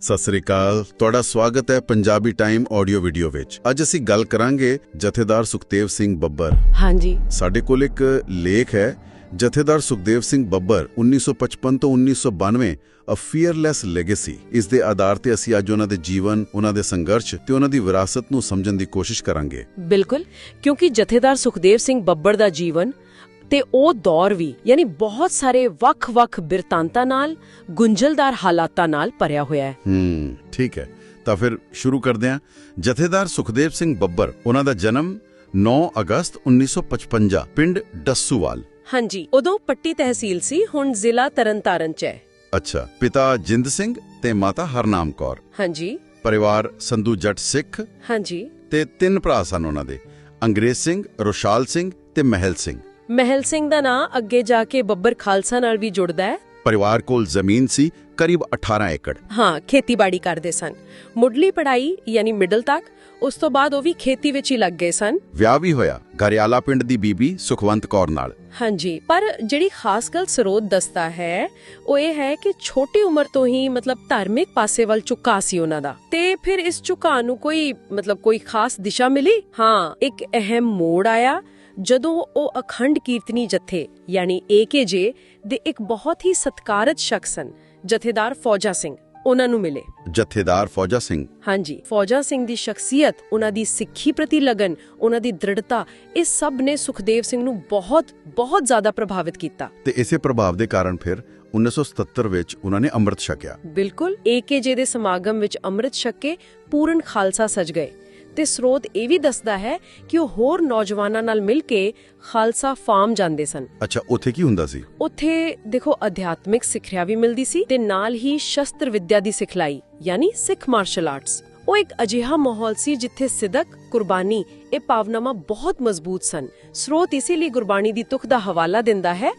ਸਤਿ ਸ੍ਰੀ ਅਕਾਲ। ਤੁਹਾਡਾ ਸਵਾਗਤ ਹੈ ਪੰਜਾਬੀ ਟਾਈਮ ਆਡੀਓ ਵੀਡੀਓ ਵਿੱਚ। ਅੱਜ ਅਸੀਂ ਗੱਲ ਕਰਾਂਗੇ ਜਥੇਦਾਰ ਸੁਖਦੇਵ ਸਿੰਘ ਬੱਬਰ। ਹਾਂਜੀ। ਸਾਡੇ ਕੋਲ ਇੱਕ ਲੇਖ ਹੈ ਜਥੇਦਾਰ ਸੁਖਦੇਵ ਸਿੰਘ ਬੱਬਰ 1955 ਤੋਂ 1992 ਅ ਫੀਅਰਲੈਸ ਲੈਗੇਸੀ ਇਸ ਦੇ ਆਧਾਰ ਤੇ ਅਸੀਂ ਅੱਜ ਉਹਨਾਂ ਦੇ ਜੀਵਨ ਉਹਨਾਂ ਦੇ ਸੰਘਰਸ਼ ਤੇ ਉਹਨਾਂ ਦੀ ਵਿਰਾਸਤ ਨੂੰ ਸਮਝਣ ਦੀ ਕੋਸ਼ਿਸ਼ ਕਰਾਂਗੇ। ਬਿਲਕੁਲ ਕਿਉਂਕਿ ਜਥੇਦਾਰ ਸੁਖਦੇਵ ਸਿੰਘ ਬੱਬਰ ਦਾ ਜੀਵਨ ਤੇ ਉਹ ਦੌਰ ਵੀ ਯਾਨੀ ਬਹੁਤ ਸਾਰੇ ਵੱਖ-ਵੱਖ ਬਿਰਤਾਂਤਾਂ ਨਾਲ ਗੁੰਝਲਦਾਰ ਹਾਲਾਤਾਂ ਨਾਲ ਭਰਿਆ ਹੋਇਆ ਹੈ। ਹੂੰ ਠੀਕ ਹੈ। ਤਾਂ ਫਿਰ ਸ਼ੁਰੂ ਕਰਦੇ ਹਾਂ। ਜਥੇਦਾਰ ਸੁਖਦੇਵ ਸਿੰਘ ਬੱਬਰ ਉਹਨਾਂ ਦਾ ਜਨਮ 9 ਅਗਸਤ 1955 ਪਿੰਡ ਡੱਸੂਵਾਲ। ਹਾਂਜੀ ਉਦੋਂ ਪੱਟੀ ਤਹਿਸੀਲ ਸੀ ਹੁਣ ਜ਼ਿਲ੍ਹਾ ਤਰਨਤਾਰਨ ਚ ਹੈ। ਅੱਛਾ ਪਿਤਾ ਜਿੰਦ ਸਿੰਘ ਤੇ ਮਾਤਾ ਹਰਨਾਮ ਕੌਰ। ਹਾਂਜੀ। ਪਰਿਵਾਰ ਸੰਧੂ ਜੱਟ ਸਿੱਖ। ਹਾਂਜੀ। ਤੇ ਤਿੰਨ ਭਰਾ ਸਨ ਉਹਨਾਂ ਦੇ ਅੰਗਰੇਜ਼ ਸਿੰਘ ਰੋਸ਼ਾਲ ਸਿੰਘ ਤੇ ਮਹਿਲ ਸਿੰਘ। ਮਹਿਲ ਸਿੰਘ ਦਾ ਨਾਂ ਅੱਗੇ ਜਾ ਕੇ ਬੱਬਰ ਖਾਲਸਾ ਨਾਲ ਵੀ ਜੁੜਦਾ ਹੈ। ਪਰਿਵਾਰ ਕੋਲ ਜ਼ਮੀਨ ਸੀ ਕਰੀਬ 18 ਏਕੜ। ਹਾਂ ਖੇਤੀਬਾੜੀ ਕਰਦੇ ਸਨ। ਮੁੱਢਲੀ ਪੜ੍ਹਾਈ ਯਾਨੀ ਮਿਡਲ ਤੱਕ ਉਸ ਤੋਂ ਬਾਅਦ ਉਹ ਵੀ ਖੇਤੀ ਵਿੱਚ ਹੀ ਲੱਗ ਗਏ ਸਨ। ਵਿਆਹ ਵੀ ਹੋਇਆ ਗਰਿਆਲਾ ਪਿੰਡ ਦੀ ਬੀਬੀ ਸੁਖਵੰਤ ਕੌਰ ਨਾਲ। ਹਾਂਜੀ ਪਰ ਜਿਹੜੀ ਖਾਸ ਗੱਲ ਸਰੋਤ ਦੱਸਦਾ ਹੈ ਉਹ ਇਹ ਹੈ ਕਿ ਛੋਟੀ ਉਮਰ ਤੋਂ ਹੀ ਮਤਲਬ ਧਾਰਮਿਕ ਪਾਸੇ ਵੱਲ ਝੁਕਾ ਸੀ ਉਹਨਾਂ ਦਾ। ਤੇ ਫਿਰ ਇਸ ਝੁਕਾਅ ਨੂੰ ਕੋਈ ਮਤਲਬ ਕੋਈ ਖਾਸ ਦਿਸ਼ਾ ਮਿਲੀ? ਹਾਂ ਇੱਕ ਅਹਿਮ ਮੋੜ ਆਇਆ। ਜਦੋਂ ਉਹ ਅਖੰਡ ਕੀਰਤਨੀ ਜਥੇ ਯਾਨੀ ਏਕੇਜੇ ਦੇ ਇੱਕ ਬਹੁਤ ਹੀ ਸਤਕਾਰਤ ਸ਼ਖਸ ਸਨ ਜਥੇਦਾਰ ਫੌਜਾ ਸਿੰਘ ਉਹਨਾਂ ਨੂੰ ਮਿਲੇ। ਜਥੇਦਾਰ ਫੌਜਾ ਸਿੰਘ? ਹਾਂਜੀ ਫੌਜਾ ਸਿੰਘ ਦੀ ਸ਼ਖਸੀਅਤ ਉਹਨਾਂ ਦੀ ਸਿੱਖੀ ਪ੍ਰਤੀ ਲਗਨ ਉਹਨਾਂ ਦੀ ਦ੍ਰਿੜਤਾ ਇਹ ਸਭ ਨੇ ਸੁਖਦੇਵ ਸਿੰਘ ਨੂੰ ਬਹੁਤ ਬਹੁਤ ਜ਼ਿਆਦਾ ਪ੍ਰਭਾਵਿਤ ਕੀਤਾ। ਤੇ ਇਸੇ ਪ੍ਰਭਾਵ ਦੇ ਕਾਰਨ ਫਿਰ 1977 ਵਿੱਚ ਉਹਨਾਂ ਨੇ ਅੰਮ੍ਰਿਤ ਛਕਿਆ। ਬਿਲਕੁਲ ਏਕੇਜੇ ਦੇ ਸਮਾਗਮ ਵਿੱਚ ਅੰਮ੍ਰਿਤ ਛਕ ਕੇ ਪੂਰਨ ਖਾਲਸਾ ਸਜ ਗਏ। ਤੇ ਸਰੋਤ ਇਹ ਵੀ ਦੱਸਦਾ ਹੈ ਕਿ ਉਹ ਹੋਰ ਨੌਜਵਾਨਾਂ ਨਾਲ ਮਿਲ ਕੇ ਖਾਲਸਾ ਫਾਰਮ ਜਾਂਦੇ ਸਨ। ਅੱਛਾ ਉੱਥੇ ਕੀ ਹੁੰਦਾ ਸੀ? ਉੱਥੇ ਦੇਖੋ ਅਧਿਆਤਮਿਕ ਸਿੱਖਿਆ ਵੀ ਮਿਲਦੀ ਸੀ ਤੇ ਨਾਲ ਹੀ ਸ਼ਸਤਰ ਵਿੱਦਿਆ ਦੀ ਸਿਖਲਾਈ ਯਾਨੀ ਸਿੱਖ ਮਾਰਸ਼ਲ ਆਰਟਸ। ਉਹ ਇੱਕ ਅਜਿਹਾ ਮਾਹੌਲ ਸੀ ਜਿੱਥੇ ਸਿਦਕ ਕੁਰਬਾਨੀ ਇਹ ਭਾਵਨਾਵਾਂ ਬਹੁਤ ਮਜ਼ਬੂਤ ਸਨ। ਸਰੋਤ ਇਸੇ ਲਈ ਗੁਰਬਾਣੀ ਦੀ ਤੁਕ ਦਾ ਹਵਾਲਾ ਦਿੰਦਾ ਹੈ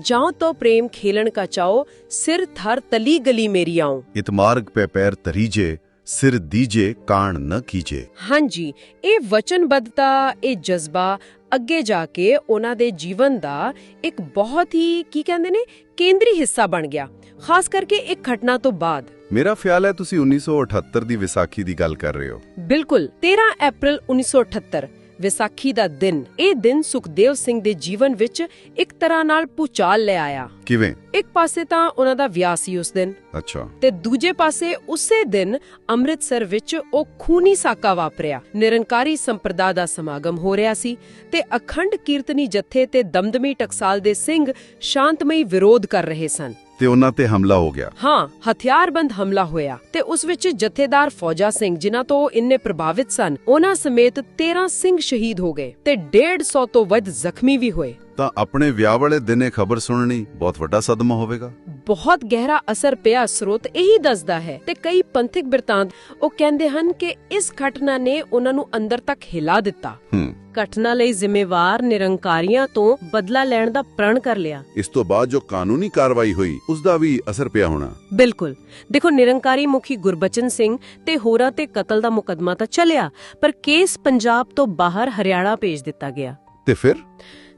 ਜਾਂ ਤੋ ਪ੍ਰੇਮ ਖੇਲਣ ਕਾ ਚਾਓ ਸਿਰ ਥਰ ਤਲੀ ਗਲੀ ਮੇਰੀ ਆਉ। ਇਤਮਾਰਗ ਪੈ ਪੈਰ ਤਰੀਜੇ ਸਿਰ ਦੀਜੇ ਕਾਣ ਨ ਕੀਜੇ। ਹਾਂਜੀ ਇਹ ਵਚਨਬੱਧਤਾ ਇਹ ਜਜ਼ਬਾ ਅੱਗੇ ਜਾ ਕੇ ਉਹਨਾਂ ਦੇ ਜੀਵਨ ਦਾ ਇੱਕ ਬਹੁਤ ਹੀ ਕੀ ਕਹਿੰਦੇ ਨੇ ਕੇਂਦਰੀ ਹਿੱਸਾ ਬਣ ਗਿਆ ਖਾਸ ਕਰਕੇ ਇੱਕ ਘਟਨਾ ਤੋਂ ਬਾਅਦ। ਮੇਰਾ ਖਿਆਲ ਹੈ ਤੁਸੀਂ 1978 ਦੀ ਵਿਸਾਖੀ ਦੀ ਗੱਲ ਕਰ ਰਹੇ ਹੋ। ਬਿਲਕੁਲ 13 ਅਪ੍ਰੈਲ 1978 ਵਿਸਾਖੀ ਦਾ ਦਿਨ। ਇਹ ਦਿਨ ਸੁਖਦੇਵ ਸਿੰਘ ਦੇ ਜੀਵਨ ਵਿੱਚ ਇੱਕ ਤਰ੍ਹਾਂ ਨਾਲ ਪੁਚਾਲ ਲੈ ਆਇਆ। ਕਿਵੇਂ? ਇੱਕ ਪਾਸੇ ਤਾਂ ਉਹਨਾਂ ਦਾ ਵਿਆਹ ਸੀ ਉਸ ਦਿਨ। ਅੱਛਾ। ਤੇ ਦੂਜੇ ਪਾਸੇ ਉਸੇ ਦਿਨ ਅੰਮ੍ਰਿਤਸਰ ਵਿੱਚ ਉਹ ਖੂਨੀ ਸਾਕਾ ਵਾਪਰਿਆ। ਨਿਰੰਕਾਰੀ ਸੰਪਰਦਾ ਦਾ ਸਮਾਗਮ ਹੋ ਰਿਹਾ ਸੀ ਤੇ ਅਖੰਡ ਕੀਰਤਨੀ ਜਥੇ ਤੇ ਦਮਦਮੀ ਟਕਸਾਲ ਦੇ ਸਿੰਘ ਸ਼ਾਂਤਮਈ ਵਿਰੋਧ ਕਰ ਰਹੇ ਸਨ। ਤੇ ਉਹਨਾਂ ਤੇ ਹਮਲਾ ਹੋ ਗਿਆ। ਹਾਂ, ਹਥਿਆਰਬੰਦ ਹਮਲਾ ਹੋਇਆ ਤੇ ਉਸ ਵਿੱਚ ਜਥੇਦਾਰ ਫੌਜਾ ਸਿੰਘ, ਜਿਨ੍ਹਾਂ ਤੋਂ ਇੰਨੇ ਪ੍ਰਭਾਵਿਤ ਸਨ, ਉਹਨਾਂ ਸਮੇਤ 13 ਸਿੰਘ ਸ਼ਹੀਦ ਹੋ ਗਏ ਤੇ 150 ਤੋਂ ਵੱਧ ਜ਼ਖਮੀ ਵੀ ਹੋਏ। ਤਾਂ ਆਪਣੇ ਵਿਆਹ ਵਾਲੇ ਦਿਨ ਇਹ ਖਬਰ ਸੁਣਨੀ ਬਹੁਤ ਵੱਡਾ ਸਦਮਾ ਹੋਵੇਗਾ। ਬਹੁਤ ਗਹਿਰਾ ਅਸਰ ਪਿਆ ਸਰੋਤ ਇਹੀ ਦੱਸਦਾ ਹੈ ਤੇ ਕਈ ਪੰਥਿਕ ਬਿਰਤਾਂਤ ਉਹ ਕਹਿੰਦੇ ਹਨ ਕਿ ਇਸ ਘਟਨਾ ਨੇ ਉਹਨਾਂ ਨੂੰ ਅੰਦਰ ਤੱਕ ਹਿਲਾ ਦਿੱਤਾ। ਹੂੰ। ਘਟਨਾ ਲਈ ਜ਼ਿੰਮੇਵਾਰ ਨਿਰੰਕਾਰੀਆਂ ਤੋਂ ਬਦਲਾ ਲੈਣ ਦਾ ਪ੍ਰਣ ਕਰ ਲਿਆ। ਇਸ ਤੋਂ ਬਾਅਦ ਜੋ ਕਾਨੂੰਨੀ ਕਾਰਵਾਈ ਹੋਈ ਉਸ ਦਾ ਵੀ ਅਸਰ ਪਿਆ ਹੋਣਾ। ਬਿਲਕੁਲ। ਦੇਖੋ ਨਿਰੰਕਾਰੀ ਮੁਖੀ ਗੁਰਬਚਨ ਸਿੰਘ ਤੇ ਹੋਰਾਂ ਤੇ ਕਤਲ ਦਾ ਮੁਕੱਦਮਾ ਤਾਂ ਚੱਲਿਆ ਪਰ ਕੇਸ ਪੰਜਾਬ ਤੋਂ ਬਾਹਰ ਹਰਿਆਣਾ ਭੇਜ ਦਿੱਤਾ ਗਿਆ। ਤੇ ਫਿਰ?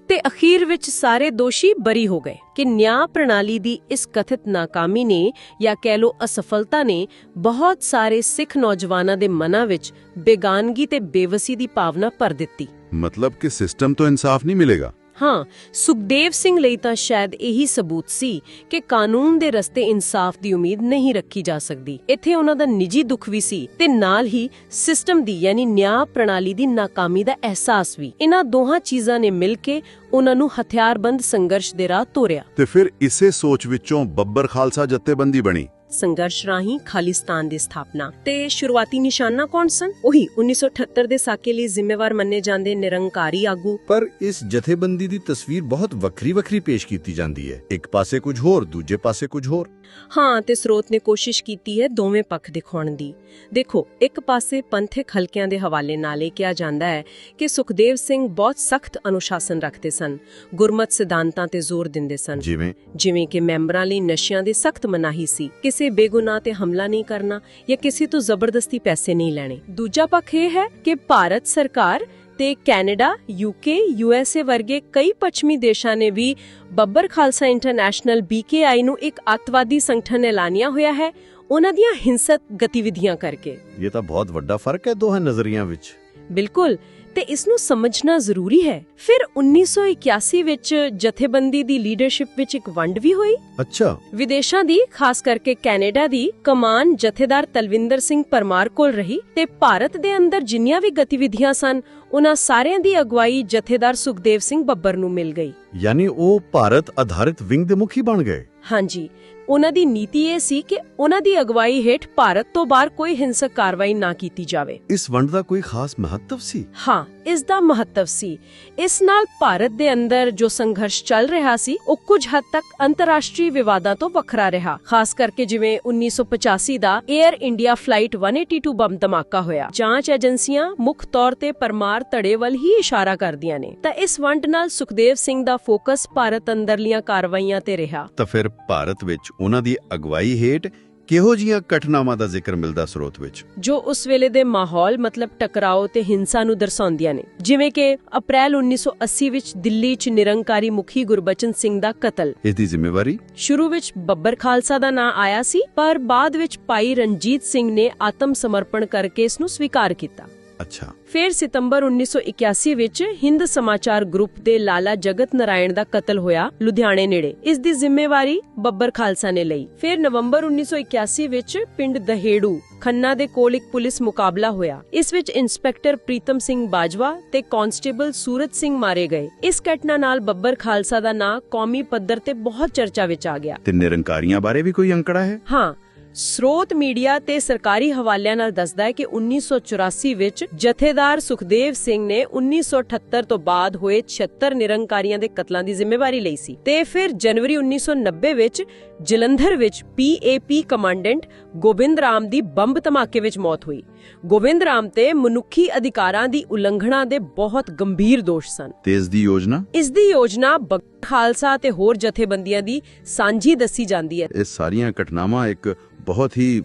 ਤੇ ਅਖੀਰ ਵਿੱਚ ਸਾਰੇ ਦੋਸ਼ੀ ਬਰੀ ਹੋ ਗਏ ਕਿ ਨਿਆਂ ਪ੍ਰਣਾਲੀ ਦੀ ਇਸ ਕਥਿਤ ਨਾਕਾਮੀ ਨੇ ਜਾਂ ਕਹਿ ਲੋ ਅਸਫਲਤਾ ਨੇ ਬਹੁਤ ਸਾਰੇ ਸਿੱਖ ਨੌਜਵਾਨਾਂ ਦੇ ਮਨਾਂ ਵਿੱਚ ਬੇਗਾਨਗੀ ਤੇ ਬੇਵਸੀ ਦੀ ਭਾਵਨਾ ਭਰ ਦਿੱਤੀ। ਮਤਲਬ ਕਿ ਸਿਸਟਮ ਤੋਂ ਇਨਸਾਫ ਨਹੀਂ ਮਿਲੇਗਾ। ਹਾਂ, ਸੁਖਦੇਵ ਸਿੰਘ ਲਈ ਤਾਂ ਸ਼ਾਇਦ ਇਹੀ ਸਬੂਤ ਸੀ ਕਿ ਕਾਨੂੰਨ ਦੇ ਰਸਤੇ ਇਨਸਾਫ ਦੀ ਉਮੀਦ ਨਹੀਂ ਰੱਖੀ ਜਾ ਸਕਦੀ। ਇੱਥੇ ਉਹਨਾਂ ਦਾ ਨਿੱਜੀ ਦੁੱਖ ਵੀ ਸੀ ਤੇ ਨਾਲ ਹੀ ਸਿਸਟਮ ਦੀ ਯਾਨੀ ਨਿਆਂ ਪ੍ਰਣਾਲੀ ਦੀ ਨਾਕਾਮੀ ਦਾ ਅਹਿਸਾਸ ਵੀ। ਇਹਨਾਂ ਦੋਹਾਂ ਚੀਜ਼ਾਂ ਨੇ ਮਿਲ ਕੇ ਉਹਨਾਂ ਨੂੰ ਹਥਿਆਰਬੰਦ ਸੰਘਰਸ਼ ਦੇ ਰਾਹ ਤੋਰਿਆ। ਤੇ ਫਿਰ ਇਸੇ ਸੋਚ ਵਿੱਚੋਂ ਬੱਬਰ ਖਾਲਸਾ ਜਥੇਬੰਦੀ ਬਣੀ। ਸੰਘਰਸ਼ ਰਾਹੀਂ ਖਾਲਿਸਤਾਨ ਦੀ ਸਥਾਪਨਾ। ਤੇ ਸ਼ੁਰੂਆਤੀ ਨਿਸ਼ਾਨਾ ਕੌਣ ਸਨ? ਉਹੀ 1978 ਦੇ ਸਾਕੇ ਲਈ ਜ਼ਿੰਮੇਵਾਰ ਮੰਨੇ ਜਾਂਦੇ ਨਿਰੰਕਾਰੀ ਆਗੂ। ਪਰ ਇਸ ਜਥੇਬੰਦੀ ਦੀ ਤਸਵੀਰ ਬਹੁਤ ਵੱਖਰੀ ਵੱਖਰੀ ਪੇਸ਼ ਕੀਤੀ ਜਾਂਦੀ ਹੈ। ਇੱਕ ਪਾਸੇ ਕੁਝ ਹੋਰ, ਦੂਜੇ ਪਾਸੇ ਕੁਝ ਹੋਰ। ਹਾਂ ਤੇ ਸਰੋਤ ਨੇ ਕੋਸ਼ਿਸ਼ ਕੀਤੀ ਹੈ ਦੋਵੇਂ ਪੱਖ ਦਿਖਾਉਣ ਦੀ। ਦੇਖੋ ਇੱਕ ਪਾਸੇ ਪੰਥਕ ਹਲਕਿਆਂ ਦੇ ਹਵਾਲੇ ਨਾਲ ਇਹ ਕਿਹਾ ਜਾਂਦਾ ਹੈ ਕਿ ਸੁਖਦੇਵ ਸਿੰਘ ਬਹੁਤ ਸਖਤ ਅਨੁਸ਼ਾਸਨ ਰੱਖਦੇ ਸਨ ਗੁਰਮਤ ਸਿਧਾਂਤਾਂ ਤੇ ਜ਼ੋਰ ਦਿੰਦੇ ਸਨ। ਜਿਵੇਂ? ਜਿਵੇਂ ਕਿ ਮੈਂਬਰਾਂ ਲਈ ਨਸ਼ਿਆਂ ਦੀ ਸਖਤ ਮਨਾਹੀ ਸੀ ਕਿਸੇ ਬੇਗੁਨਾਹ ਤੇ ਹਮਲਾ ਨਹੀਂ ਕਰਨਾ ਜਾਂ ਕਿਸੇ ਤੋਂ ਜ਼ਬਰਦਸਤੀ ਪੈਸੇ ਨਹੀਂ ਲੈਣੇ। ਦੂਜਾ ਪੱਖ ਇਹ ਹੈ ਕਿ ਭਾਰਤ ਸਰਕਾਰ ਤੇ ਕੈਨੇਡਾ ਯੂਕੇ ਯੂਐਸਏ ਵਰਗੇ ਕਈ ਪੱਛਮੀ ਦੇਸ਼ਾਂ ਨੇ ਵੀ ਬੱਬਰ ਖਾਲਸਾ ਇੰਟਰਨੈਸ਼ਨਲ ਬੀਕੇਆਈ ਨੂੰ ਇੱਕ ਅੱਤਵਾਦੀ ਸੰਗਠਨ ਐਲਾਨਿਆ ਹੋਇਆ ਹੈ ਉਹਨਾਂ ਦੀਆਂ ਹਿੰਸਕ ਗਤੀਵਿਧੀਆਂ ਕਰਕੇ। ਇਹ ਤਾਂ ਬਹੁਤ ਵੱਡਾ ਫ਼ਰਕ ਹੈ ਦੋਹਾਂ ਨਜ਼ਰੀਆਂ ਵਿੱਚ। ਬਿਲਕੁਲ ਤੇ ਇਸ ਨੂੰ ਸਮਝਣਾ ਜ਼ਰੂਰੀ ਹੈ। ਫਿਰ 1981 ਵਿੱਚ ਜਥੇਬੰਦੀ ਦੀ ਲੀਡਰਸ਼ਿਪ ਵਿੱਚ ਇੱਕ ਵੰਡ ਵੀ ਹੋਈ। ਅੱਛਾ। ਵਿਦੇਸ਼ਾਂ ਦੀ ਖਾਸ ਕਰਕੇ ਕੈਨੇਡਾ ਦੀ ਕਮਾਨ ਜਥੇਦਾਰ ਤਲਵਿੰਦਰ ਸਿੰਘ ਪਰਮਾਰ ਕੋਲ ਰਹੀ ਤੇ ਭਾਰਤ ਦੇ ਅੰਦਰ ਜਿੰਨੀਆਂ ਵੀ ਗਤੀਵਿਧੀਆਂ ਸਨ ਉਹਨਾਂ ਸਾਰਿਆਂ ਦੀ ਅਗਵਾਈ ਜਥੇਦਾਰ ਸੁਖਦੇਵ ਸਿੰਘ ਬੱਬਰ ਨੂੰ ਮਿਲ ਗਈ। ਯਾਨੀ ਉਹ ਭਾਰਤ ਆਧਾਰਿਤ ਵਿੰਗ ਦੇ ਮੁਖੀ ਬਣ ਗਏ। ਹਾਂਜੀ ਉਹਨਾਂ ਦੀ ਨੀਤੀ ਇਹ ਸੀ ਕਿ ਉਹਨਾਂ ਦੀ ਅਗਵਾਈ ਹੇਠ ਭਾਰਤ ਤੋਂ ਬਾਹਰ ਕੋਈ ਹਿੰਸਕ ਕਾਰਵਾਈ ਨਾ ਕੀਤੀ ਜਾਵੇ। ਇਸ ਵੰਡ ਦਾ ਕੋਈ ਖਾਸ ਮਹੱਤਵ ਸੀ? ਹਾਂ ਇਸ ਦਾ ਮਹੱਤਵ ਸੀ। ਇਸ ਨਾਲ ਭਾਰਤ ਦੇ ਅੰਦਰ ਜੋ ਸੰਘਰਸ਼ ਚੱਲ ਰਿਹਾ ਸੀ ਉਹ ਕੁਝ ਹੱਦ ਤੱਕ ਅੰਤਰਰਾਸ਼ਟਰੀ ਵਿਵਾਦਾਂ ਤੋਂ ਵੱਖਰਾ ਰਿਹਾ। ਖਾਸ ਕਰਕੇ ਜਿਵੇਂ 1985 ਦਾ 에ਅਰ ਇੰਡੀਆ ਫਲਾਈਟ 182 ਬੰਬ ਧਮਾਕਾ ਹੋਇਆ। ਜਾਂਚ ਏਜੰਸੀਆਂ ਮੁੱਖ ਤੌਰ ਤੇ ਪਰਮਾਰ ਧੜੇ ਵੱਲ ਹੀ ਇਸ਼ਾਰਾ ਕਰਦੀਆਂ ਨੇ। ਤਾਂ ਇਸ ਵੰਡ ਨਾਲ ਸੁਖਦੇਵ ਸਿੰਘ ਦਾ ਫੋਕਸ ਭਾਰਤ ਅੰਦਰਲੀਆਂ ਕਾਰਵਾਈਆਂ ਤੇ ਰਿਹਾ। ਤਾਂ ਫਿਰ ਭਾਰਤ ਵਿੱਚ ਉਹਨਾਂ ਦੀ ਅਗਵਾਈ ਹੇਠ ਕਿਹੋ ਜੀਆਂ ਘਟਨਾਵਾਂ ਦਾ ਜ਼ਿਕਰ ਮਿਲਦਾ ਸਰੋਤ ਵਿੱਚ? ਜੋ ਉਸ ਵੇਲੇ ਦੇ ਮਾਹੌਲ ਮਤਲਬ ਟਕਰਾਓ ਤੇ ਹਿੰਸਾ ਨੂੰ ਦਰਸਾਉਂਦੀਆਂ ਨੇ। ਜਿਵੇਂ ਕਿ ਅਪ੍ਰੈਲ 1980 ਵਿੱਚ ਦਿੱਲੀ 'ਚ ਨਿਰੰਕਾਰੀ ਮੁਖੀ ਗੁਰਬਚਨ ਸਿੰਘ ਦਾ ਕਤਲ। ਇਸ ਦੀ ਜ਼ਿੰਮੇਵਾਰੀ? ਸ਼ੁਰੂ ਵਿੱਚ ਬੱਬਰ ਖਾਲਸਾ ਦਾ ਨਾਂ ਆਇਆ ਸੀ ਪਰ ਬਾਅਦ ਵਿੱਚ ਭਾਈ ਰਣਜੀਤ ਸਿੰਘ ਨੇ ਆਤਮ ਸਮਰਪਣ ਕਰਕੇ ਇਸ ਨੂੰ ਸਵੀਕਾਰ ਕੀਤਾ। ਅੱਛਾ। ਫਿਰ ਸਤੰਬਰ 1981 ਵਿੱਚ ਹਿੰਦ ਸਮਾਚਾਰ ਗਰੁੱਪ ਦੇ ਲਾਲਾ ਜਗਤ ਨਾਰਾਇਣ ਦਾ ਕਤਲ ਹੋਇਆ ਲੁਧਿਆਣੇ ਨੇੜੇ। ਇਸ ਦੀ ਜ਼ਿੰਮੇਵਾਰੀ ਬੱਬਰ ਖਾਲਸਾ ਨੇ ਲਈ। ਫਿਰ ਨਵੰਬਰ 1981 ਵਿੱਚ ਪਿੰਡ ਦਹੇੜੂ ਖੰਨਾ ਦੇ ਕੋਲ ਇੱਕ ਪੁਲਿਸ ਮੁਕਾਬਲਾ ਹੋਇਆ। ਇਸ ਵਿੱਚ ਇੰਸਪੈਕਟਰ ਪ੍ਰੀਤਮ ਸਿੰਘ ਬਾਜਵਾ ਤੇ ਕਾਂਸਟੇਬਲ ਸੂਰਜ ਸਿੰਘ ਮਾਰੇ ਗਏ। ਇਸ ਘਟਨਾ ਨਾਲ ਬੱਬਰ ਖਾਲਸਾ ਦਾ ਨਾਂ ਕੌਮੀ ਪੱਧਰ ਤੇ ਬਹੁਤ ਚਰਚਾ ਵਿੱਚ ਆ ਗਿਆ। ਤੇ ਨਿਰੰਕਾਰੀਆਂ ਬਾਰੇ ਵੀ ਕੋਈ ਅੰਕੜਾ ਹੈ? ਹਾਂ ਸਰੋਤ ਮੀਡੀਆ ਤੇ ਸਰਕਾਰੀ ਹਵਾਲਿਆਂ ਨਾਲ ਦੱਸਦਾ ਹੈ ਕਿ 1984 ਵਿੱਚ ਜਥੇਦਾਰ ਸੁਖਦੇਵ ਸਿੰਘ ਨੇ 1978 ਤੋਂ ਬਾਅਦ ਹੋਏ 76 ਨਿਰੰਕਾਰੀਆਂ ਦੇ ਕਤਲਾਂ ਦੀ ਜ਼ਿੰਮੇਵਾਰੀ ਲਈ ਸੀ ਤੇ ਫਿਰ ਜਨਵਰੀ 1990 ਵਿੱਚ ਜਲੰਧਰ ਵਿੱਚ ਪੀਏਪੀ ਕਮਾਂਡੈਂਟ ਗੋਬਿੰਦ ਰਾਮ ਦੀ ਬੰਬ ਧਮਾਕੇ ਵਿੱਚ ਮੌਤ ਹੋਈ। ਗੋਬਿੰਦ ਰਾਮ ਤੇ ਮਨੁੱਖੀ ਅਧਿਕਾਰਾਂ ਦੀ ਉਲੰਘਣਾ ਦੇ ਬਹੁਤ ਗੰਭੀਰ ਦੋਸ਼ ਸਨ। ਤੇ ਇਸ ਦੀ ਯੋਜਨਾ? ਇਸ ਦੀ ਯੋਜਨਾ ਖਾਲਸਾ ਤੇ ਹੋਰ ਜਥੇਬੰਦੀਆਂ ਦੀ ਸਾਂਝੀ ਦੱਸੀ ਜਾਂਦੀ ਹੈ। ਇਹ ਸਾਰੀਆਂ ਘਟਨਾਵਾਂ ਇੱਕ ਬਹੁਤ ਹੀ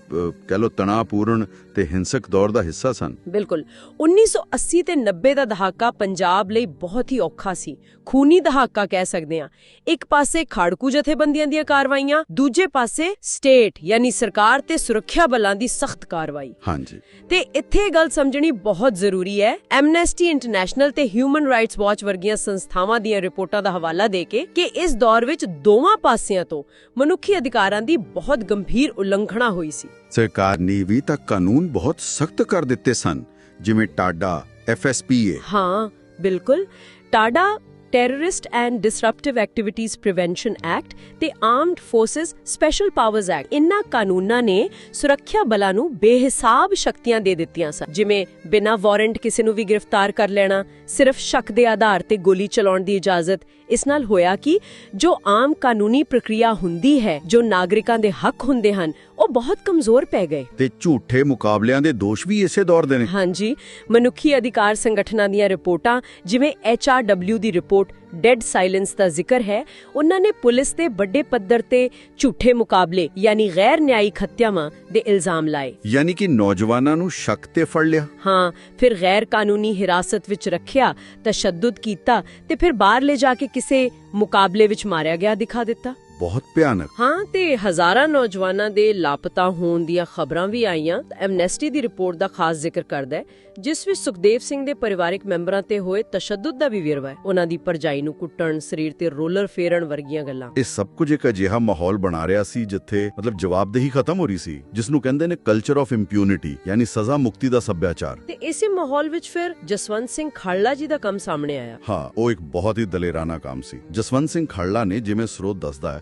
ਕਹਿ ਲੋ ਤਣਾਅਪੂਰਨ ਤੇ ਹਿੰਸਕ ਦੌਰ ਦਾ ਹਿੱਸਾ ਸਨ। ਬਿਲਕੁਲ। 1980 ਤੇ 90 ਦਾ ਦਹਾਕਾ ਪੰਜਾਬ ਲਈ ਬਹੁਤ ਹੀ ਔਖਾ ਸੀ। ਖੂਨੀ ਦਹਾਕਾ ਕਹਿ ਸਕਦੇ ਹਾਂ। ਇੱਕ ਪਾਸੇ ਖਾੜਕੂ ਜਥੇਬੰਦੀਆਂ ਦੀਆਂ ਕਾਰਵਾਈਆਂ ਦੂਜੇ ਪਾਸੇ ਸਟੇਟ ਯਾਨੀ ਸਰਕਾਰ ਤੇ ਸੁਰੱਖਿਆ ਬਲਾਂ ਦੀ ਸਖਤ ਕਾਰਵਾਈ। ਹਾਂਜੀ। ਤੇ ਇੱਥੇ ਇਹ ਗੱਲ ਸਮਝਣੀ ਬਹੁਤ ਜ਼ਰੂਰੀ ਹੈ। ਐਮਨੈਸਟੀ ਇੰਟਰਨੈਸ਼ਨਲ ਤੇ ਹਿਊਮਨ ਰਾਈਟਸ ਵਾਚ ਵਰਗੀਆਂ ਸੰਸਥਾਵਾਂ ਦੀਆਂ ਰਿਪੋਰਟਾਂ ਦਾ ਹਵਾਲਾ ਦੇ ਕੇ ਕਿ ਇਸ ਦੌਰ ਵਿੱਚ ਦੋਵਾਂ ਪਾਸਿਆਂ ਤੋਂ ਮਨੁੱਖੀ ਅਧਿਕਾਰਾਂ ਦੀ ਬਹੁਤ ਗੰਭੀਰ ਉਲੰਘਣਾ ਹੋਈ ਸੀ। ਸਰਕਾਰ ਨੇ ਵੀ ਤਾਂ ਕਾਨੂੰਨ ਬਹੁਤ ਸਖਤ ਕਰ ਦਿੱਤੇ ਸਨ ਜਿਵੇਂ ਟਾਡਾ ਐਫਐਸਪੀਏ ਹਾਂ ਬਿਲਕੁਲ। TADA terrorist and disruptive activities prevention act ਤੇ armed forces special powers act ਇਨ੍ਹਾਂ ਕਾਨੂੰਨਾਂ ਨੇ ਸੁਰੱਖਿਆ ਬਲਾਂ ਨੂੰ ਬੇਹਿਸਾਬ ਸ਼ਕਤੀਆਂ ਦੇ ਦਿੱਤੀਆਂ ਸਨ। ਜਿਵੇਂ ਬਿਨਾਂ ਵਾਰੰਟ ਕਿਸੇ ਨੂੰ ਵੀ ਗ੍ਰਿਫਤਾਰ ਕਰ ਲੈਣਾ ਸਿਰਫ ਸ਼ੱਕ ਦੇ ਆਧਾਰ ਤੇ ਗੋਲੀ ਚਲਾਉਣ ਦੀ ਇਜਾਜ਼ਤ ਇਸ ਨਾਲ ਹੋਇਆ ਕਿ ਜੋ ਆਮ ਕਾਨੂੰਨੀ ਪ੍ਰਕਿਰਿਆ ਹੁੰਦੀ ਹੈ ਜੋ ਨਾਗਰਿਕਾਂ ਦੇ ਹੱਕ ਹੁੰਦੇ ਹਨ ਉਹ ਬਹੁਤ ਕਮਜ਼ੋਰ ਪੈ ਗਏ। ਤੇ ਝੂਠੇ ਮੁਕਾਬਲਿਆਂ ਦੇ ਦੋਸ਼ ਵੀ ਇਸੇ ਦੌਰ ਦੇ ਨੇ। ਹਾਂਜੀ ਮਨੁੱਖੀ ਅਧਿਕਾਰ ਸੰਗਠਨਾਂ ਦੀਆਂ ਰਿਪੋਰਟਾਂ ਜਿਵੇਂ HRW ਦੀ ਰਿਪੋਰਟ ਡੈਡ ਸਾਇਲੈਂਸ ਦਾ ਜ਼ਿਕਰ ਹੈ। ਉਹਨਾਂ ਨੇ ਪੁਲਿਸ ਤੇ ਵੱਡੇ ਪੱਧਰ ਤੇ ਝੂਠੇ ਮੁਕਾਬਲੇ ਯਾਨੀ ਗੈਰ ਨਿਆਇਕ ਹੱਤਿਆਵਾਂ ਦੇ ਇਲਜ਼ਾਮ ਲਾਏ। ਯਾਨੀ ਕਿ ਨੌਜਵਾਨਾਂ ਨੂੰ ਸ਼ੱਕ ਤੇ ਫੜ ਲਿਆ। ਹਾਂ ਫਿਰ ਗੈਰ ਕਾਨੂੰਨੀ ਹਿਰਾਸਤ ਵਿੱਚ ਰੱਖਿਆ ਤਸ਼ੱਦਦ ਕੀਤਾ ਤੇ ਫਿਰ ਬਾਹਰ ਲੈ ਜਾ ਕੇ ਕਿਸੇ ਮੁਕਾਬਲੇ ਵਿੱਚ ਮਾਰਿਆ ਗਿਆ ਦਿਖਾ ਦਿੱਤਾ। ਬਹੁਤ ਭਿਆਨਕ। ਹਾਂ ਤੇ ਹਜ਼ਾਰਾਂ ਨੌਜਵਾਨਾਂ ਦੇ ਲਾਪਤਾ ਹੋਣ ਦੀਆਂ ਖਬਰਾਂ ਵੀ ਆਈਆਂ। ਐਮਨੈਸਟੀ ਦੀ ਰਿਪੋਰਟ ਦਾ ਖਾਸ ਜ਼ਿਕਰ ਕਰਦਾ ਹੈ ਜਿਸ ਵਿੱਚ ਸੁਖਦੇਵ ਸਿੰਘ ਦੇ ਪਰਿਵਾਰਕ ਮੈਂਬਰਾਂ ਤੇ ਹੋਏ ਤਸ਼ੱਦਦ ਦਾ ਵੀ ਵੇਰਵਾ ਹੈ। ਉਹਨਾਂ ਦੀ ਪਰਜਾਈ ਨੂੰ ਕੁੱਟਣ ਸਰੀਰ ਤੇ ਰੋਲਰ ਫੇਰਨ ਵਰਗੀਆਂ ਗੱਲਾਂ। ਇਹ ਸਭ ਕੁਝ ਇੱਕ ਅਜਿਹਾ ਮਾਹੌਲ ਬਣਾ ਰਿਹਾ ਸੀ ਜਿੱਥੇ ਮਤਲਬ ਜਵਾਬਦੇਹੀ ਖਤਮ ਹੋ ਰਹੀ ਸੀ ਜਿਸ ਨੂੰ ਕਹਿੰਦੇ ਨੇ ਕਲਚਰ ਆਫ ਇੰਪਿਊਨਿਟੀ ਯਾਨੀ ਸਜ਼ਾ ਮੁਕਤੀ ਦਾ ਸੱਭਿਆਚਾਰ। ਤੇ ਇਸੇ ਮਾਹੌਲ ਵਿੱਚ ਫਿਰ ਜਸਵੰਤ ਸਿੰਘ ਖਾਲੜਾ ਜੀ ਦਾ ਕੰਮ ਸਾਹਮਣੇ ਆਇਆ। ਹਾਂ ਉਹ ਇੱਕ ਬਹੁਤ ਹੀ ਦਲੇਰਾਨਾ ਕੰਮ ਸੀ। ਜਸਵੰਤ ਸਿੰਘ ਖੜਲਾ ਨੇ ਜਿਵੇਂ ਸਰੋਤ ਦੱਸਦਾ ਹੈ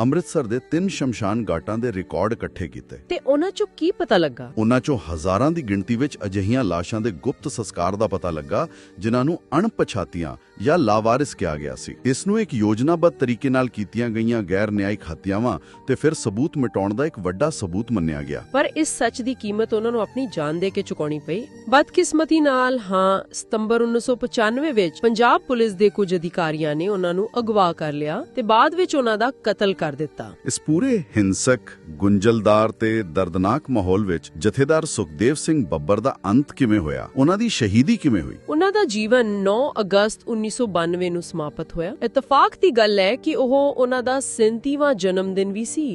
ਅੰਮ੍ਰਿਤਸਰ ਦੇ ਤਿੰਨ ਸ਼ਮਸ਼ਾਨ ਘਾਟਾਂ ਦੇ ਰਿਕਾਰਡ ਇਕੱਠੇ ਕੀਤੇ। ਤੇ ਉਹਨਾਂ ਚੋਂ ਕੀ ਪਤਾ ਲੱਗਾ? ਉਹਨਾਂ ਚੋਂ ਹਜ਼ਾਰਾਂ ਦੀ ਗਿਣਤੀ ਵਿੱਚ ਅਜਿਹੀਆਂ ਲਾਸ਼ਾਂ ਦੇ ਗੁਪਤ ਸੰਸਕਾਰ ਦਾ ਪਤਾ ਲੱਗਾ ਜਿਨ੍ਹਾਂ ਨੂੰ ਅਣਪਛਾਤੀਆਂ ਜਾਂ ਲਾਵਾਰਿਸ ਕਿਹਾ ਗਿਆ ਸੀ। ਇਸ ਨੂੰ ਇੱਕ ਯੋਜਨਾਬੱਧ ਤਰੀਕੇ ਨਾਲ ਕੀਤੀਆਂ ਗਈਆਂ ਗੈਰ ਨਿਆਇਕ ਹੱਤਿਆਵਾਂ ਤੇ ਫਿਰ ਸਬੂਤ ਮਿਟਾਉਣ ਦਾ ਇੱਕ ਵੱਡਾ ਸਬੂਤ ਮੰਨਿਆ ਗਿਆ। ਪਰ ਇਸ ਸੱਚ ਦੀ ਕੀਮਤ ਉਹਨਾਂ ਨੂੰ ਆਪਣੀ ਜਾਨ ਦੇ ਕੇ ਚੁਕਾਉਣੀ ਪਈ। ਬਦਕਿਸਮਤੀ ਨਾਲ ਹਾਂ ਸਤੰਬਰ 1995 ਵਿੱਚ ਪੰਜਾਬ ਪੁਲਿਸ ਦੇ ਕੁਝ ਅਧਿਕਾਰੀਆਂ ਨੇ ਉਹਨਾਂ ਨੂੰ ਅਗਵਾ ਕਰ ਲਿਆ ਤੇ ਬਾਅਦ ਵਿੱਚ ਉਹਨਾਂ ਦਾ ਕਤਲ ਕਰ ਕਰ ਦਿੱਤਾ। ਇਸ ਪੂਰੇ ਹਿੰਸਕ ਗੁੰਝਲਦਾਰ ਤੇ ਦਰਦਨਾਕ ਮਾਹੌਲ ਵਿੱਚ ਜਥੇਦਾਰ ਸੁਖਦੇਵ ਸਿੰਘ ਬੱਬਰ ਦਾ ਅੰਤ ਕਿਵੇਂ ਹੋਇਆ? ਉਹਨਾਂ ਦੀ ਸ਼ਹੀਦੀ ਕਿਵੇਂ ਹੋਈ? ਉਹਨਾਂ ਦਾ ਜੀਵਨ 9 ਅਗਸਤ 1992 ਨੂੰ ਸਮਾਪਤ ਹੋਇਆ। ਇਤਫਾਕ ਦੀ ਗੱਲ ਹੈ ਕਿ ਉਹ ਉਹਨਾਂ ਦਾ 37ਵਾਂ ਜਨਮ ਦਿਨ ਵੀ ਸੀ।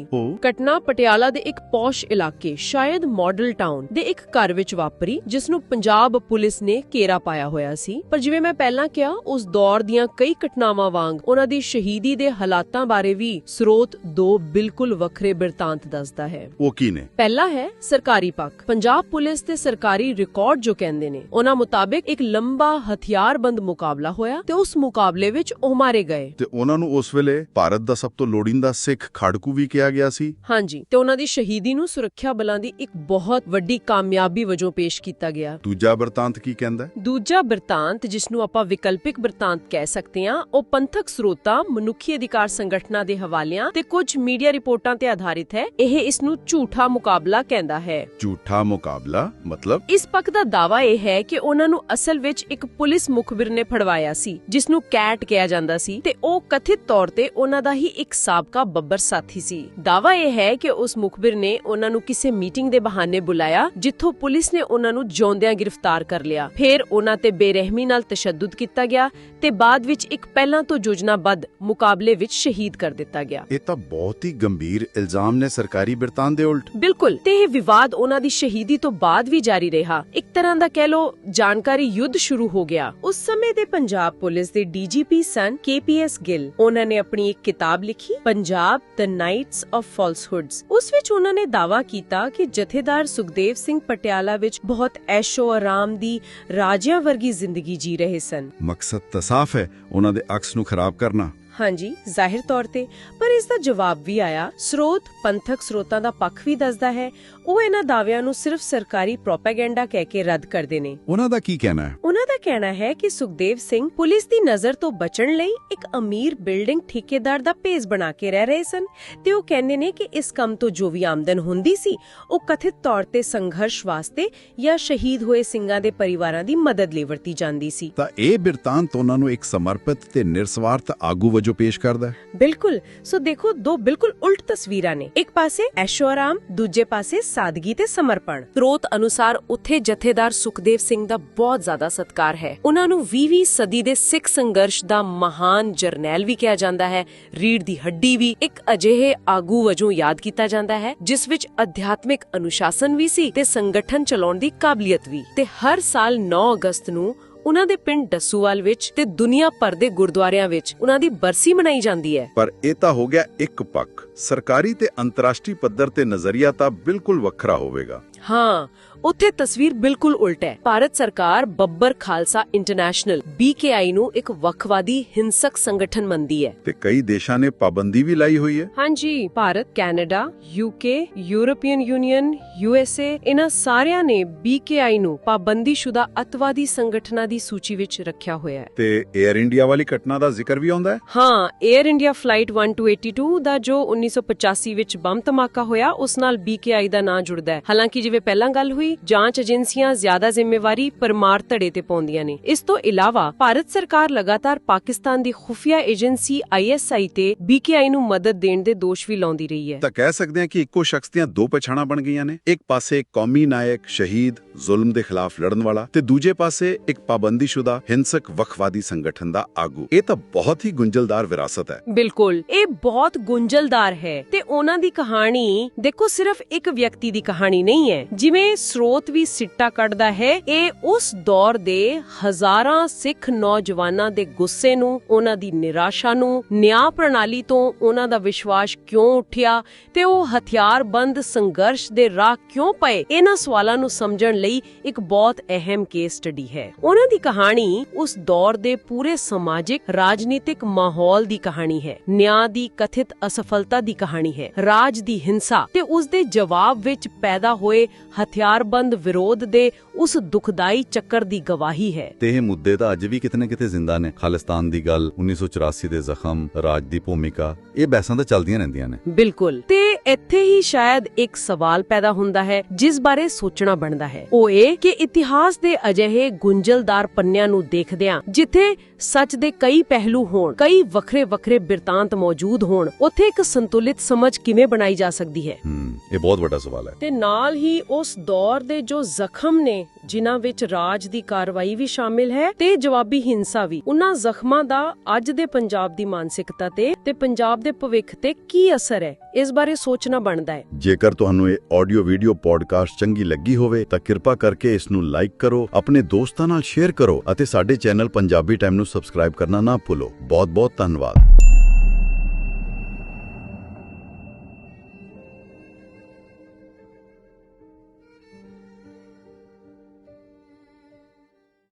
ਘਟਨਾ ਪਟਿਆਲਾ ਦੇ ਇੱਕ ਪੌਸ਼ ਇਲਾਕੇ ਸ਼ਾਇਦ ਮਾਡਲ ਟਾਊਨ ਦੇ ਇੱਕ ਘਰ ਵਿੱਚ ਵਾਪਰੀ ਜਿਸ ਨੂੰ ਪੰਜਾਬ ਪੁਲਿਸ ਨੇ ਘੇਰਾ ਪਾਇਆ ਹੋਇਆ ਸੀ। ਪਰ ਜਿਵੇਂ ਮੈਂ ਪਹਿਲਾਂ ਕਿਹਾ ਉਸ ਦੌਰ ਦੀਆਂ ਕਈ ਘਟਨਾਵਾਂ ਵਾਂਗ ਉਹਨਾਂ ਦੀ ਸ਼ਹੀਦੀ ਦੇ ਹਾਲਾਤਾਂ ਬਾਰੇ ਵੀ ਸਰੋਤ ਦੋ ਬਿਲਕੁਲ ਵੱਖਰੇ ਬਿਰਤਾਂਤ ਦੱਸਦਾ ਹੈ। ਉਹ ਕੀ ਨੇ? ਪਹਿਲਾ ਹੈ ਸਰਕਾਰੀ ਪੱਖ। ਪੰਜਾਬ ਪੁਲਿਸ ਦੇ ਸਰਕਾਰੀ ਰਿਕਾਰਡ ਜੋ ਕਹਿੰਦੇ ਨੇ ਉਹਨਾਂ ਮੁਤਾਬਿਕ ਇੱਕ ਲੰਬਾ ਹਥਿਆਰਬੰਦ ਮੁਕਾਬਲਾ ਹੋਇਆ ਤੇ ਉਸ ਮੁਕਾਬਲੇ ਵਿੱਚ ਉਹ ਮਾਰੇ ਗਏ। ਤੇ ਉਹਨਾਂ ਨੂੰ ਉਸ ਵੇਲੇ ਭਾਰਤ ਦਾ ਸਭ ਤੋਂ ਲੋੜੀਂਦਾ ਸਿੱਖ ਖਾੜਕੂ ਵੀ ਕਿਹਾ ਗਿਆ ਸੀ। ਹਾਂਜੀ ਤੇ ਉਹਨਾਂ ਦੀ ਸ਼ਹੀਦੀ ਨੂੰ ਸੁਰੱਖਿਆ ਬਲਾਂ ਦੀ ਇੱਕ ਬਹੁਤ ਵੱਡੀ ਕਾਮਯਾਬੀ ਵਜੋਂ ਪੇਸ਼ ਕੀਤਾ ਗਿਆ। ਦੂਜਾ ਵਰਤਾਂਤ ਕੀ ਕਹਿੰਦਾ? ਦੂਜਾ ਬਿਰਤਾਂਤ ਜਿਸ ਨੂੰ ਆਪਾਂ ਵਿਕਲਪਿਕ ਬਿਰਤਾਂਤ ਕਹਿ ਸਕਦੇ ਹਾਂ ਉਹ ਪੰਥਕ ਸਰੋਤਾਂ ਮਨੁੱਖੀ ਅਧਿਕਾਰ ਸੰਗਠਨਾਂ ਦੇ ਹਵਾਲਿਆਂ ਤੇ ਕੁਝ ਮੀਡੀਆ ਰਿਪੋਰਟਾਂ ਤੇ ਆਧਾਰਿਤ ਹੈ। ਇਹ ਇਸ ਨੂੰ ਝੂਠਾ ਮੁਕਾਬਲਾ ਕਹਿੰਦਾ ਹੈ। ਝੂਠਾ ਮੁਕਾਬਲਾ ਮਤਲਬ? ਇਸ ਪੱਖ ਦਾ ਦਾਵਾ ਇਹ ਹੈ ਕਿ ਉਹਨਾਂ ਨੂੰ ਅਸਲ ਵਿੱਚ ਇੱਕ ਪੁਲਿਸ ਮੁਖਬਰ ਨੇ ਫੜਵਾਇਆ ਸੀ ਜਿਸ ਨੂੰ ਕੈਟ ਕਿਹਾ ਜਾਂਦਾ ਸੀ ਤੇ ਉਹ ਕਥਿਤ ਤੌਰ ਤੇ ਉਹਨਾਂ ਦਾ ਹੀ ਇੱਕ ਸਾਬਕਾ ਬੱਬਰ ਸਾਥੀ ਸੀ। ਦਾਵਾ ਇਹ ਹੈ ਕਿ ਉਸ ਮੁਖਬਰ ਨੇ ਉਹਨਾਂ ਨੂੰ ਕਿਸੇ ਮੀਟਿੰਗ ਦੇ ਬਹਾਨੇ ਬੁਲਾਇਆ ਜਿੱਥੋਂ ਪੁਲਿਸ ਨੇ ਉਹਨਾਂ ਨੂੰ ਜਿਉਂਦਿਆਂ ਗ੍ਰਿਫਤਾਰ ਕਰ ਲਿਆ। ਫਿਰ ਉਹਨਾਂ ਤੇ ਬੇਰਹਿਮੀ ਨਾਲ ਤਸ਼ੱਦਦ ਕੀਤਾ ਗਿਆ ਤੇ ਬਾਅਦ ਵਿੱਚ ਇੱਕ ਪਹਿਲਾਂ ਤੋਂ ਯੋਜਨਾਬੱਧ ਮੁਕਾਬਲੇ ਵਿੱਚ ਸ਼ਹੀਦ ਕਰ ਦਿੱਤਾ ਗਿਆ। ਇਹ ਤਾਂ ਬਹੁਤ ਹੀ ਗੰਭੀਰ ਇਲਜ਼ਾਮ ਨੇ ਸਰਕਾਰੀ ਬਿਰਤਾਂਤ ਦੇ ਉਲਟ। ਬਿਲਕੁਲ ਤੇ ਇਹ ਵਿਵਾਦ ਉਹਨਾਂ ਦੀ ਸ਼ਹੀਦੀ ਤੋਂ ਬਾਅਦ ਵੀ ਜਾਰੀ ਰਿਹਾ। ਇੱਕ ਤਰ੍ਹਾਂ ਦਾ ਕਹਿ ਲੋ ਜਾਣਕਾਰੀ ਯੁੱਧ ਸ਼ੁਰੂ ਹੋ ਗਿਆ। ਉਸ ਸਮੇਂ ਦੇ ਪੰਜਾਬ ਪੁਲਿਸ ਦੇ ਡੀਜੀਪੀ ਸਨ ਕੇਪੀਐਸ ਗਿੱਲ। ਉਹਨਾਂ ਨੇ ਆਪਣੀ ਇੱਕ ਕਿਤਾਬ ਲਿਖੀ Punjab the knights of falsehoods ਉਸ ਵਿੱਚ ਉਹਨਾਂ ਨੇ ਦਾਵਾ ਕੀਤਾ ਕਿ ਜਥੇਦਾਰ ਸੁਖਦੇਵ ਸਿੰਘ ਪਟਿਆਲਾ ਵਿੱਚ ਬਹੁਤ ਐਸ਼ੋ ਆਰਾਮ ਦੀ ਰਾਜਿਆਂ ਵਰਗੀ ਜ਼ਿੰਦਗੀ ਜੀ ਰਹੇ ਸਨ। ਮਕਸਦ ਤਾਂ ਸਾਫ਼ ਹੈ ਉਹਨਾਂ ਦੇ ਅਕਸ ਨੂੰ ਖਰਾਬ ਕਰਨਾ। ਹਾਂਜੀ, ਜ਼ਾਹਿਰ ਤੌਰ ਤੇ। ਪਰ ਇਸ ਦਾ ਜਵਾਬ ਵੀ ਆਇਆ, ਸਰੋਤ ਪੰਥਕ ਸਰੋਤਾਂ ਦਾ ਪੱਖ ਵੀ ਦੱਸਦਾ ਹੈ ਉਹ ਇਹਨਾਂ ਦਾਅਵਿਆਂ ਨੂੰ ਸਿਰਫ ਸਰਕਾਰੀ ਪ੍ਰੋਪਾਗੈਂਡਾ ਕਹਿ ਕੇ ਰੱਦ ਕਰਦੇ ਨੇ। ਉਹਨਾਂ ਦਾ ਕੀ ਕਹਿਣਾ ਹੈ? ਉਹਨਾਂ ਦਾ ਕਹਿਣਾ ਹੈ ਕਿ ਸੁਖਦੇਵ ਸਿੰਘ ਪੁਲਿਸ ਦੀ ਨਜ਼ਰ ਤੋਂ ਬਚਣ ਲਈ ਇੱਕ ਅਮੀਰ ਬਿਲਡਿੰਗ ਠੇਕੇਦਾਰ ਦਾ ਭੇਸ ਬਣਾ ਕੇ ਰਹਿ ਰਹੇ ਸਨ ਤੇ ਉਹ ਕਹਿੰਦੇ ਨੇ ਕਿ ਇਸ ਕੰਮ ਤੋਂ ਜੋ ਵੀ ਆਮਦਨ ਹੁੰਦੀ ਸੀ ਉਹ ਕਥਿਤ ਤੌਰ ਤੇ ਸੰਘਰਸ਼ ਵਾਸਤੇ ਜਾਂ ਸ਼ਹੀਦ ਹੋਏ ਸਿੰਘਾਂ ਦੇ ਪਰਿਵਾਰਾਂ ਦੀ ਮਦਦ ਲਈ ਵਰਤੀ ਜਾਂਦੀ ਸੀ। ਤਾਂ ਇਹ ਬਿਰਤਾਂਤ ਉਹਨਾਂ ਨੂੰ ਇੱਕ ਸਮਰਪਿਤ ਤੇ ਨਿਰਸਵਾਰਥ ਆਗੂ ਵਜੋਂ ਪੇਸ਼ ਕਰਦਾ ਹੈ? ਬਿਲਕੁਲ। ਸੋ ਦੇਖੋ ਦੋ ਬਿਲਕੁਲ ਉਲਟ ਤਸਵੀਰਾਂ ਨੇ। ਇੱਕ ਪਾਸੇ ਐਸ਼ੋ ਆਰਾਮ ਦੂਜੇ ਪਾਸੇ ਸਾਦਗੀ ਤੇ ਸਮਰਪਣ। ਸਰੋਤ ਅਨੁਸਾਰ ਉੱਥੇ ਜਥੇਦਾਰ ਸੁਖਦੇਵ ਸਿੰਘ ਦਾ ਬਹੁਤ ਜ਼ਿਆਦਾ ਸਤਕਾਰ ਹੈ। ਉਹਨਾਂ ਨੂੰ 20ਵੀਂ ਸਦੀ ਦੇ ਸਿੱਖ ਸੰਘਰਸ਼ ਦਾ ਮਹਾਨ ਜਰਨੈਲ ਵੀ ਕਿਹਾ ਜਾਂਦਾ ਹੈ। ਰੀੜ ਦੀ ਹੱਡੀ ਵੀ ਇੱਕ ਅਜਿਹੇ ਆਗੂ ਵਜੋਂ ਯਾਦ ਕੀਤਾ ਜਾਂਦਾ ਹੈ, ਜਿਸ ਵਿੱਚ ਅਧਿਆਤਮਿਕ ਅਨੁਸ਼ਾਸਨ ਵੀ ਸੀ ਤੇ ਸੰਗਠਨ ਚਲਾਉਣ ਦੀ ਕਾਬਲੀਅਤ ਵੀ। ਤੇ ਹਰ ਸਾਲ 9 ਅਗਸਤ ਨੂੰ ਉਹਨਾਂ ਦੇ ਪਿੰਡ ਡੱਸੂਵਾਲ ਵਿੱਚ ਤੇ ਦੁਨੀਆ ਭਰ ਦੇ ਗੁਰਦੁਆਰਿਆਂ ਵਿੱਚ ਉਹਨਾਂ ਦੀ ਬਰਸੀ ਮਨਾਈ ਜਾਂਦੀ ਹੈ। ਪਰ ਇਹ ਤਾਂ ਹੋ ਗਿਆ ਇੱਕ ਪੱਖ। ਸਰਕਾਰੀ ਤੇ ਅੰਤਰਰਾਸ਼ਟਰੀ ਪੱਧਰ ਤੇ ਨਜ਼ਰੀਆ ਤਾਂ ਬਿਲਕੁਲ ਵੱਖਰਾ ਹੋਵੇਗਾ। ਹਾਂ ਉੱਥੇ ਤਸਵੀਰ ਬਿਲਕੁਲ ਉਲਟ ਹੈ। ਭਾਰਤ ਸਰਕਾਰ ਬੱਬਰ ਖਾਲਸਾ ਇੰਟਰਨੈਸ਼ਨਲ BKI ਨੂੰ ਇੱਕ ਵੱਖਵਾਦੀ ਹਿੰਸਕ ਸੰਗਠਨ ਮੰਨਦੀ ਹੈ। ਤੇ ਕਈ ਦੇਸ਼ਾਂ ਨੇ ਪਾਬੰਦੀ ਵੀ ਲਾਈ ਹੋਈ ਹੈ। ਹਾਂਜੀ Bharat Canada UK European Union USA ਇਹਨਾਂ ਸਾਰਿਆਂ ਨੇ BKI ਨੂੰ ਪਾਬੰਦੀਸ਼ੁਦਾ ਅਤਵਾਦੀ ਸੰਗਠਨਾਂ ਦੀ ਸੂਚੀ ਵਿੱਚ ਰੱਖਿਆ ਹੋਇਆ ਹੈ। ਤੇ 에ਅਰ ਇੰਡੀਆ ਵਾਲੀ ਘਟਨਾ ਦਾ ਜ਼ਿਕਰ ਵੀ ਆਉਂਦਾ ਹੈ? ਹਾਂ 에ਅਰ ਇੰਡੀਆ ਫਲਾਈਟ 1282 ਦਾ ਜੋ 1985 ਵਿੱਚ ਬੰਬ ਧਮਾਕਾ ਹੋਇਆ ਉਸ ਨਾਲ BKI ਦਾ ਨਾਂ ਜੁੜਦਾ ਹੈ। ਹਾਲਾਂਕਿ ਜਿਵੇਂ ਪਹਿਲਾਂ ਗੱਲ ਹੋਈ ਜਾਂਚ ਏਜੰਸੀਆਂ ਜ਼ਿਆਦਾ ਜ਼ਿੰਮੇਵਾਰੀ ਪਰਮਾਰ ਧੜੇ ਤੇ ਪਾਉਂਦੀਆਂ ਨੇ। ਇਸ ਤੋਂ ਇਲਾਵਾ ਭਾਰਤ ਸਰਕਾਰ ਲਗਾਤਾਰ ਪਾਕਿਸਤਾਨ ਦੀ ਖੁਫੀਆ ਏਜੰਸੀ ISI ਤੇ BKI ਨੂੰ ਮਦਦ ਦੇਣ ਦੇ ਦੋਸ਼ ਵੀ ਲਾਉਂਦੀ ਰਹੀ ਹੈ। ਤਾਂ ਕਹਿ ਸਕਦੇ ਹਾਂ ਕਿ ਇੱਕੋ ਸ਼ਖਸ ਦੀਆਂ ਦੋ ਪਛਾਣਾਂ ਬਣ ਗਈਆਂ ਨੇ। ਇੱਕ ਪਾਸੇ ਕੌਮੀ ਨਾਇਕ ਸ਼ਹੀਦ ਜ਼ੁਲਮ ਦੇ ਖਿਲਾਫ ਲੜਨ ਵਾਲਾ ਤੇ ਦੂਜੇ ਪਾਸੇ ਇੱਕ ਪਾਬੰਦੀਸ਼ੁਦਾ ਹਿੰਸਕ ਵਖਵਾਦੀ ਸੰਗਠਨ ਦਾ ਆਗੂ। ਇਹ ਤਾਂ ਬਹੁਤ ਹੀ ਗੁੰਝਲਦਾਰ ਵਿਰਾਸਤ ਹੈ। ਬਿਲਕੁਲ ਇਹ ਬਹੁਤ ਗੁੰਝਲਦਾਰ ਹੈ ਤੇ ਉਹਨਾਂ ਦੀ ਕਹਾਣੀ ਦੇਖੋ ਸਿਰਫ ਇੱਕ ਵਿਅਕਤੀ ਦੀ ਕਹਾਣੀ ਨਹੀਂ ਹੈ। ਜਿਵੇਂ ਸਰੋਤ ਵੀ ਸਿੱਟਾ ਕੱਢਦਾ ਹੈ। ਇਹ ਉਸ ਦੌਰ ਦੇ ਹਜ਼ਾਰਾਂ ਸਿੱਖ ਨੌਜਵਾਨਾਂ ਦੇ ਗੁੱਸੇ ਨੂੰ, ਉਹਨਾਂ ਦੀ ਨਿਰਾਸ਼ਾ ਨੂੰ, ਨਿਆਂ ਪ੍ਰਣਾਲੀ ਤੋਂ ਉਹਨਾਂ ਦਾ ਵਿਸ਼ਵਾਸ ਕਿਉਂ ਉੱਠਿਆ ਤੇ ਉਹ ਹਥਿਆਰਬੰਦ ਸੰਘਰਸ਼ ਦੇ ਰਾਹ ਕਿਉਂ ਪਏ? ਇਹਨਾਂ ਸਵਾਲਾਂ ਨੂੰ ਸਮਝਣ ਲਈ ਇੱਕ ਬਹੁਤ ਅਹਿਮ ਕੇਸ ਸਟੱਡੀ ਹੈ। ਉਹਨਾਂ ਦੀ ਕਹਾਣੀ ਉਸ ਦੌਰ ਦੇ ਪੂਰੇ ਸਮਾਜਿਕ, ਰਾਜਨੀਤਿਕ ਮਾਹੌਲ ਦੀ ਕਹਾਣੀ ਹੈ। ਨਿਆਂ ਦੀ ਕਥਿਤ ਅਸਫਲਤਾ ਦੀ ਕਹਾਣੀ ਹੈ। ਰਾਜ ਦੀ ਹਿੰਸਾ ਤੇ ਉਸ ਦੇ ਜਵਾਬ ਵਿੱਚ ਪੈਦਾ ਹੋਏ ਹਥਿਆਰਬੰਦ ਵਿਰੋਧ ਦੇ ਉਸ ਦੁਖਦਾਈ ਚੱਕਰ ਦੀ ਗਵਾਹੀ ਹੈ। ਤੇ ਇਹ ਮੁੱਦੇ ਤਾਂ ਅੱਜ ਵੀ ਕਿਤੇ ਨਾ ਕਿਤੇ ਜ਼ਿੰਦਾ ਨੇ। ਖਾਲਿਸਤਾਨ ਦੀ ਗੱਲ 1984 ਦੇ ਜ਼ਖਮ ਰਾਜ ਦੀ ਭੂਮਿਕਾ ਇਹ ਬਹਿਸਾਂ ਤਾਂ ਚੱਲਦੀਆਂ ਰਹਿੰਦੀਆਂ ਨੇ। ਬਿਲਕੁਲ। ਤੇ ਇੱਥੇ ਹੀ ਸ਼ਾਇਦ ਇੱਕ ਸਵਾਲ ਪੈਦਾ ਹੁੰਦਾ ਹੈ ਜਿਸ ਬਾਰੇ ਸੋਚਣਾ ਬਣਦਾ ਹੈ। ਉਹ ਇਹ ਕਿ ਇਤਿਹਾਸ ਦੇ ਅਜਿਹੇ ਗੁੰਝਲਦਾਰ ਪੰਨਿਆਂ ਨੂੰ ਦੇਖਦਿਆਂ ਜਿੱਥੇ ਸੱਚ ਦੇ ਕਈ ਪਹਿਲੂ ਹੋਣ ਕਈ ਵੱਖਰੇ ਵੱਖਰੇ ਬਿਰਤਾਂਤ ਮੌਜੂਦ ਹੋਣ ਉੱਥੇ ਇੱਕ ਸੰਤੁਲਿਤ ਸਮਝ ਕਿਵੇਂ ਬਣਾਈ ਜਾ ਸਕਦੀ ਹੈ? ਹੂੰ ਇਹ ਬਹੁਤ ਵੱਡਾ ਸਵਾਲ ਹੈ। ਤੇ ਨਾਲ ਹੀ ਉਸ ਦੌਰ ਦੇ ਜੋ ਜ਼ਖਮ ਨੇ ਜਿਨ੍ਹਾਂ ਵਿੱਚ ਰਾਜ ਦੀ ਕਾਰਵਾਈ ਵੀ ਸ਼ਾਮਿਲ ਹੈ ਤੇ ਜਵਾਬੀ ਹਿੰਸਾ ਵੀ ਉਹਨਾਂ ਜ਼ਖਮਾਂ ਦਾ ਅੱਜ ਦੇ ਪੰਜਾਬ ਦੀ ਮਾਨਸਿਕਤਾ ਤੇ ਤੇ ਪੰਜਾਬ ਦੇ ਭਵਿੱਖ ਤੇ ਕੀ ਅਸਰ ਹੈ? ਇਸ ਬਾਰੇ ਸੋਚਣਾ ਬਣਦਾ ਹੈ। ਜੇਕਰ ਤੁਹਾਨੂੰ ਇਹ ਆਡੀਓ ਵੀਡੀਓ ਪੋਡਕਾਸਟ ਚੰਗੀ ਲੱਗੀ ਹੋਵੇ, ਤਾਂ ਕਿਰਪਾ ਕਰਕੇ ਇਸ ਨੂੰ ਲਾਈਕ ਕਰੋ, ਆਪਣੇ ਦੋਸਤਾਂ ਨਾਲ ਸ਼ੇਅਰ ਕਰੋ ਅਤੇ ਸਾਡੇ ਚੈਨਲ ਪੰਜਾਬੀ ਟਾਈਮ ਨੂੰ ਸਬਸਕ੍ਰਾਈਬ ਕਰਨਾ ਨਾ ਭੁੱਲੋ। ਬਹੁਤ ਬਹੁਤ ਧੰਨਵਾਦ।